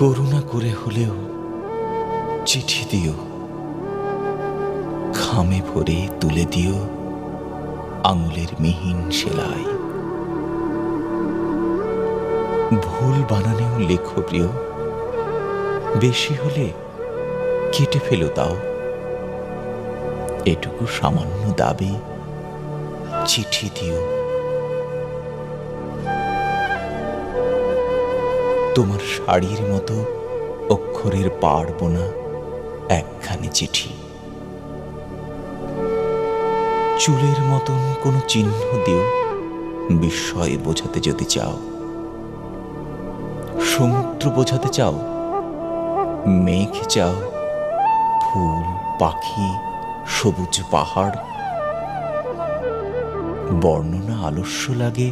করুণা করে হলেও চিঠি দিও। খামে ভরে তুলে দিও আঙুলের মিহিন সেলাই। ভুল বানানেও লেখো প্রিয় বেশি হলে কেটে ফেলো তাও। এটুকু সামান্য দাবি, চিঠি দিও। তোমার শাড়ির মতো অক্ষরের পাড়ব না একখানি চিঠি। চুলের মতন কোনো চিহ্ন দিও, বিস্ময় বোঝাতে যদি চাও। সমুদ্র বোঝাতে চাও, মেঘ চাও, ফুল, পাখি, সবুজ পাহাড়। বর্ণনা আলস্য লাগে